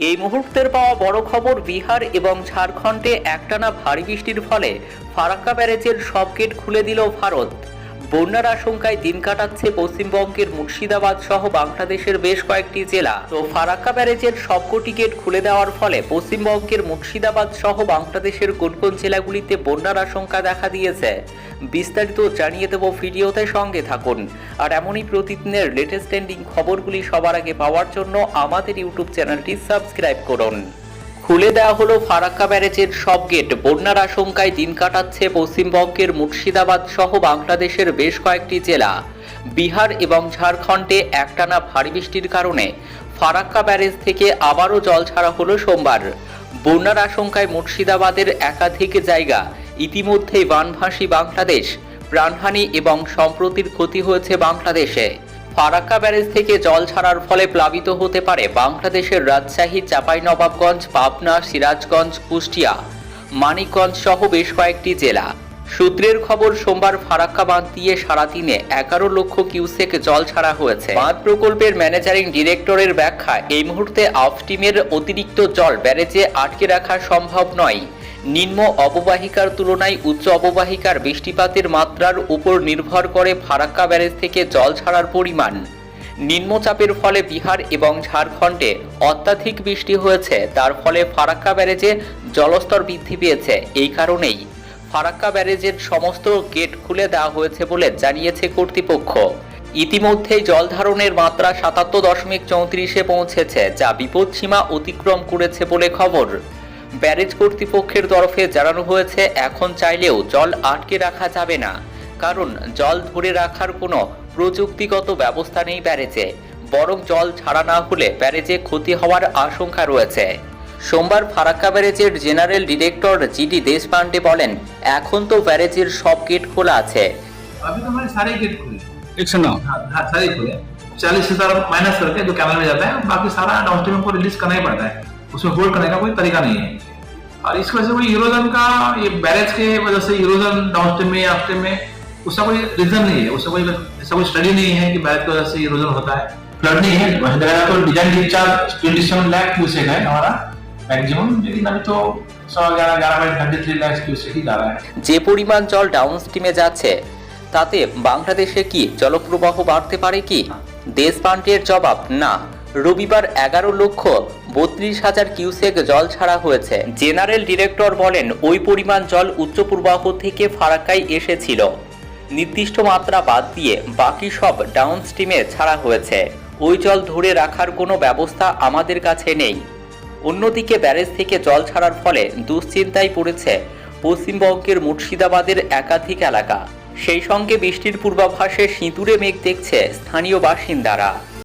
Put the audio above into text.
এই মুহূর্তের পাওয়া বড় খবর বিহার এবং ঝাড়খণ্ডে একটানা ভারী বৃষ্টির ফলে ফারাক্কা ব্যারেজের সব গেট খুলে দিল ভারত। বন্যার আশঙ্কায় দিন কাটাচ্ছে পশ্চিমবঙ্গের মুর্শিদাবাদ সহ বাংলাদেশের বেশ কয়েকটি জেলা। তো ফারাক্কা ব্যারেজের সবকটি গেট খুলে দেওয়ার ফলে পশ্চিমবঙ্গের মুর্শিদাবাদ সহ বাংলাদেশের কোন কোন জেলাগুলিতে বন্যার আশঙ্কা দেখা দিয়েছে? বিস্তারিত জানিয়ে দেব ভিডিওতে সঙ্গে থাকুন। আর এমনই প্রতিদিনের লেটেস্ট ট্রেন্ডিং খবরগুলি সবার আগে পাওয়ার জন্য আমাদের ইউটিউব চ্যানেলটি সাবস্ক্রাইব করুন। খুলে দেওয়া হলো ফারাক্কা ব্যারেজের সব গেট। বন্যার আশঙ্কায় দিন কাটাচ্ছে পশ্চিমবঙ্গের মুর্শিদাবাদ সহ বাংলাদেশের বেশ কয়েকটি জেলা। বিহার এবং ঝাড়খণ্ডে একটানা ভারী বৃষ্টির কারণে ফারাক্কা ব্যারেজ থেকে আবারও জল ছাড়া হলো সোমবার। বন্যার আশঙ্কায় মুর্শিদাবাদের একাধিক জায়গা ইতিমধ্যেই বানভাসী বাংলাদেশ, প্রাণহানি এবং সম্প্রতির ক্ষতি হয়েছে বাংলাদেশে। ফারাক্কা ব্যারেজ থেকে জল ছাড়ার ফলে প্লাবিত হতে পারে বাংলাদেশের রাজশাহী, চাঁপাইনবাবগঞ্জ, পাবনা, সিরাজগঞ্জ, কুষ্টিয়া, মানিকগঞ্জ সহ বেশ কয়েকটি জেলা। সূত্রের খবর, সোমবার ফারাক্কা বাঁধ দিয়ে সারাদিনে এগারো লক্ষ কিউসেক জল ছাড়া হয়েছে। বাঁধ প্রকল্পের ম্যানেজারিং ডিরেক্টরের ব্যাখ্যা, এই মুহূর্তে আফটিমের অতিরিক্ত জল ব্যারেজে আটকে রাখা সম্ভব নয়। নিম্ন অববাহিকার তুলনায় উচ্চ অববাহিকার বৃষ্টিপাতের মাত্রার উপর নির্ভর করে ফারাক্কা ব্যারেজ থেকে জল ছাড়ার পরিমাণ। নিম্নচাপের ফলে বিহার এবং ঝাড়খণ্ডে অত্যাধিক বৃষ্টি হয়েছে, তার ফলে ফারাক্কা ব্যারেজে জলস্তর বৃদ্ধি পেয়েছে। এই কারণেই ফারাক্কা ব্যারেজের সমস্ত গেট খুলে দেওয়া হয়েছে বলে জানিয়েছে কর্তৃপক্ষ। ইতিমধ্যেই জল ধারণের মাত্রা সাতাত্তর দশমিক চৌত্রিশে পৌঁছেছে, যা বিপদসীমা অতিক্রম করেছে বলে খবর। ব্যারেজ কর্তৃপক্ষের তরফে জানানো হয়েছে এখন চাইলেও জল আটকে রাখা যাবে না কারণ জল ধরে রাখার কোনো প্রযুক্তিগত ব্যবস্থা নেই ব্যারেজে বরং জল ছাড়া না হলে ব্যারেজে ক্ষতি হওয়ার আশঙ্কা রয়েছে সোমবার ফারাক্কা ব্যারেজের জেনারেল ডিরেক্টর জিডি দেশপান্ডে বলেন এখন তো ব্যারেজের সব গেট খোলা আছে अभी तो हमारे सारे गेट खुले एक सौ नौ हाँ हाँ सारे खुले चालीस हजार माइनस करके जो कैमरे में जाता है बाकी सारा डाउनस्ट्रीम को रिलीज करना ही पड़ता है उसमें होल्ड करने का कोई तरीका नहीं है और इस वजह से कोई यूरोजन का ये बैरेज के वजह से यूरोजन डाउनस्ट्रीम में या अपस्ट्रीम में उसका कोई रीजन नहीं है उसका कोई ऐसा कोई स्टडी नहीं है कि बैरेज की वजह से यूरोजन होता है फ्लड नहीं है महिंद्रा का तो design discharge twenty seven lakh cusec है हमारा मैक्सिमम लेकिन अभी तो सौ ग्यारह ग्यारह point thirty three lakh cusec ही जा रहा है যে পরিমাণ জল ডাউন স্ট্রিমে যাচ্ছে তাতে বাংলাদেশে কি জলপ্রবাহ বাড়তে পারে কি দেশপান্ডের জবাব না রবিবার এগারো লক্ষ বত্রিশ হাজার কিউসেক জল ছাড়া হয়েছে। জেনারেল ডিরেক্টর বলেন, ওই পরিমাণ জল উচ্চ প্রবাহ থেকে ফারাক্কায় এসেছিল। নির্দিষ্ট মাত্রা বাদ দিয়ে বাকি সব ডাউন স্ট্রিমে ছাড়া হয়েছে। ওই জল ধরে রাখার কোনো ব্যবস্থা আমাদের কাছে নেই। অন্যদিকে ব্যারেজ থেকে জল ছাড়ার ফলে দুশ্চিন্তায় পড়েছে পশ্চিমবঙ্গের মুর্শিদাবাদের একাধিক এলাকা। সেই সঙ্গে বৃষ্টির পূর্বাভাসে সিঁদুরে মেঘ দেখছে স্থানীয় বাসিন্দারা।